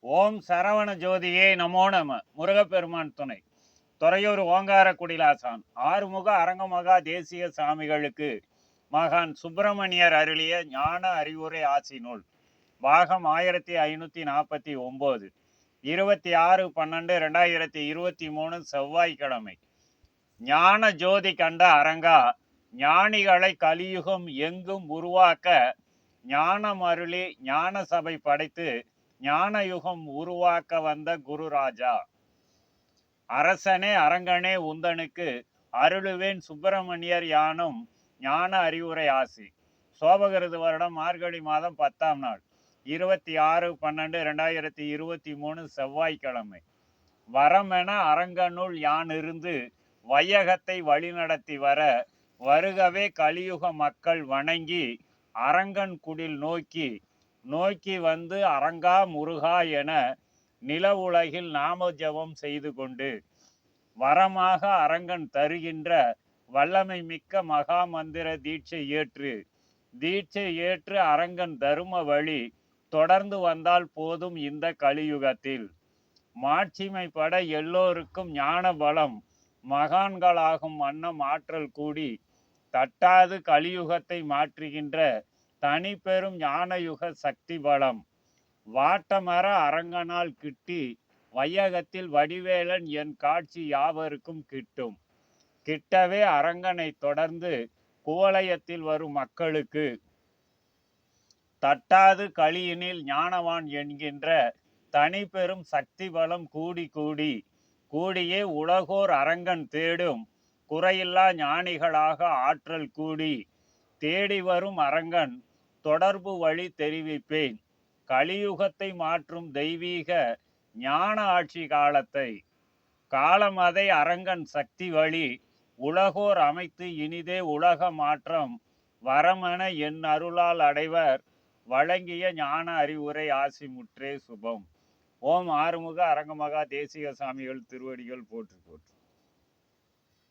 ஓம் சரவண ஜோதியே நமோ நம. முருகப்பெருமான் துணை. துறையூர் ஓங்கார குடிலாசான். ஆறுமுக அரங்கமகா தேசிய சாமிகளுக்கு மகான் சுப்பிரமணியர் அருளிய ஞான அறிவுரை ஆசி நூல் பாகம் ஆயிரத்தி ஐநூற்றி நாற்பத்தி ஒம்பது. இருபத்தி ஆறு பன்னெண்டு ரெண்டாயிரத்தி இருபத்தி மூணு செவ்வாய்க்கிழமை. ஞான ஜோதி கண்ட அரங்கா ஞானிகளை கலியுகம் எங்கும் உருவாக்க ஞானம் அருளி ஞான சபை படைத்து ஞான யுகம் உருவாக்க வந்த குருராஜா. அரசனே அரங்கனே உந்தனுக்கு அருளுவேன் சுப்பிரமணியர் யானும் ஞான அறிவுரை ஆசி. சோபகிருது வருடம் மார்கழி மாதம் பத்தாம் நாள் இருபத்தி ஆறு பன்னெண்டு ரெண்டாயிரத்தி இருபத்தி மூணு செவ்வாய்க்கிழமை. வரமென அரங்கனுள் யான் இருந்து வையகத்தை வழிநடத்தி வர வருகவே கலியுக மக்கள் வணங்கி அரங்கன் குடில் நோக்கி நோக்கி வந்து அரங்கா முருகா என நில உலகில் நாம செய்து கொண்டு வரமாக அரங்கன் தருகின்ற வல்லமை மிக்க மகா மந்திர தீட்சை ஏற்று தீட்சை ஏற்று அரங்கன் தரும வழி தொடர்ந்து வந்தால் போதும் இந்த கலியுகத்தில். மாட்சிமைப்பட எல்லோருக்கும் ஞான பலம் மகான்களாகும் வண்ணம் ஆற்றல் கூடி தட்டாது கலியுகத்தை மாற்றுகின்ற தனி பெரும் ஞானயுக சக்தி பலம் வாட்டமர அரங்கனால் கிட்டி வையகத்தில் வடிவேலன் என் காட்சி யாவருக்கும் கிட்டும். கிட்டவே அரங்கனை தொடர்ந்து குவலயத்தில் வரும் மக்களுக்கு. தட்டாது களியினில் ஞானவான் என்கின்ற தனி பெரும் சக்தி பலம் கூடி கூடி கூடியே உலகோர் அரங்கன் தேடும் குறையில்லா ஞானிகளாக ஆற்றல் கூடி தேடி வரும் அரங்கன் தொடர்பு வழி தெரிவிப்பேன். கலியுகத்தை மாற்றும் தெய்வீக ஞான ஆட்சி காலத்தை காலம் அதை அரங்கன் சக்தி வழி உலகோர் அமைத்து இனிதே உலக மாற்றம் வரமென என் அருளால் அடைவர் வழங்கிய ஞான அறிவுரை ஆசி முற்றே சுபம். ஓம் ஆறுமுக அரங்கமகா தேசிக சாமிகள் திருவடிகள் போற்று போற்று.